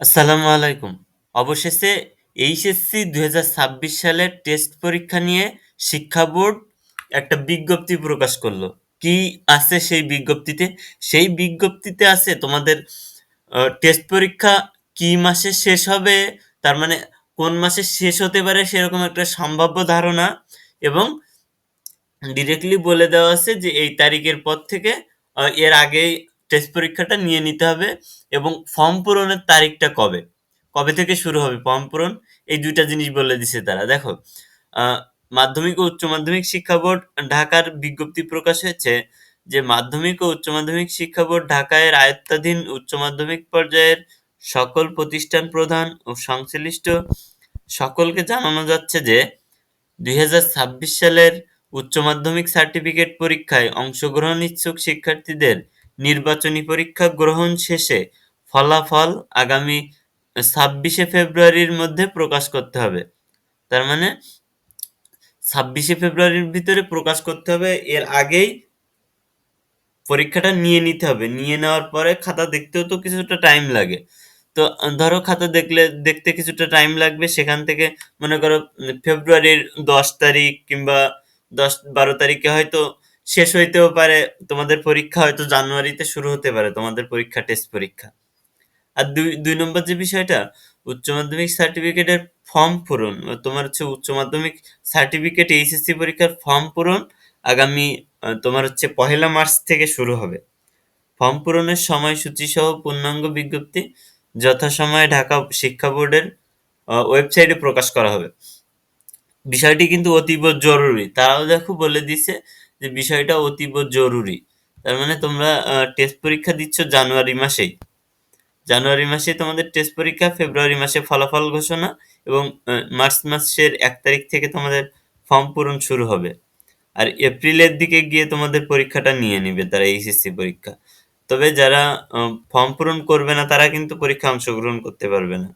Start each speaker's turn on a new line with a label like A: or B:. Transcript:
A: আসসালামু আলাইকুম। অবশেষে এইচএসসি ২০২৬ সালের টেস্ট পরীক্ষা নিয়ে শিক্ষা বোর্ড একটা বিজ্ঞপ্তি প্রকাশ করল। কি আছে সেই বিজ্ঞপ্তিতে? সেই বিজ্ঞপ্তিতে আছে তোমাদের টেস্ট পরীক্ষা কি মাসে শেষ হবে, তার মানে কোন মাসে শেষ হতে পারে সেরকম একটা সম্ভাব্য ধারণা এবং ডিরেক্টলি বলে দেওয়া আছে যে এই তারিখের পর থেকে এর আগেই টেস্ট পরীক্ষাটা নিয়ে নিতে হবে এবং ফর্ম পূরণের তারিখটা কবে? কবে থেকে শুরু হবে ফর্ম পূরণ? এই দুইটা জিনিস বলে দিছে তারা। দেখো, মাধ্যমিক ও উচ্চ মাধ্যমিক শিক্ষা বোর্ড ঢাকার বিজ্ঞপ্তি প্রকাশ হয়েছে যে মাধ্যমিক ও উচ্চ মাধ্যমিক শিক্ষা বোর্ড ঢাকা এর আয়ত্তাধীন উচ্চ মাধ্যমিক পর্যায়ের সকল প্রতিষ্ঠান প্রধান ও সংশ্লিষ্ট সকলকে জানানো যাচ্ছে যে ২০২৬ সালের উচ্চ মাধ্যমিক সার্টিফিকেট পরীক্ষায় অংশগ্রহণ ইচ্ছুক শিক্ষার্থীদের নির্বাচনী পরীক্ষা গ্রহণ শেষে ফলাফল আগামী ২৬শে ফেব্রুয়ারির মধ্যে প্রকাশ করতে হবে। তার মানে ২৬শে ফেব্রুয়ারির ভিতরে প্রকাশ করতে হবে। এর আগেই পরীক্ষাটা নিয়ে নিতে হবে। নিয়ে নেওয়ার পরে খাতা দেখতেও তো কিছুটা টাইম লাগে। তো ধরো খাতা দেখলে, দেখতে কিছুটা টাইম লাগবে, সেখান থেকে মনে করো ফেব্রুয়ারির ১০ তারিখ কিংবা দশ, বারো তারিখে হয়তো শেষ হইতেও পারে। তোমাদের পরীক্ষা হয়তো জানুয়ারিতে শুরু হতে পারে, তোমাদের পরীক্ষা টেস্ট পরীক্ষা। আর দুই দুই নম্বর যে বিষয়টা, উচ্চ মাধ্যমিক সার্টিফিকেটের ফর্ম পূরণ, তোমার হচ্ছে উচ্চ মাধ্যমিক সার্টিফিকেট এইচএসসি পরীক্ষার ফর্ম পূরণ, আগামী তোমার হচ্ছে পহেলা মার্চ থেকে শুরু হবে। ফর্ম পূরণের সময়সূচি সহ পূর্ণাঙ্গ বিজ্ঞপ্তি যথাসময়ে ঢাকা শিক্ষা বোর্ডের ওয়েবসাইটে প্রকাশ করা হবে। বিষয়টি কিন্তু অতীব জরুরি। তারাও দেখো বলে দিছে যে বিষয়টা অতীব জরুরি। তার মানে তোমরা টেস্ট পরীক্ষা দিচ্ছ জানুয়ারি মাসেই। জানুয়ারি মাসে তোমাদের টেস্ট পরীক্ষা, ফেব্রুয়ারি মাসে ফলাফল ঘোষণা এবং মার্চ মাসের এক তারিখ থেকে তোমাদের ফর্ম পূরণ শুরু হবে। আর এপ্রিলের দিকে গিয়ে তোমাদের পরীক্ষাটা নিয়ে নিবে তারা এইচএসসি পরীক্ষা। তবে যারা ফর্ম পূরণ করবে না তারা কিন্তু পরীক্ষা অংশগ্রহণ করতে পারবে না।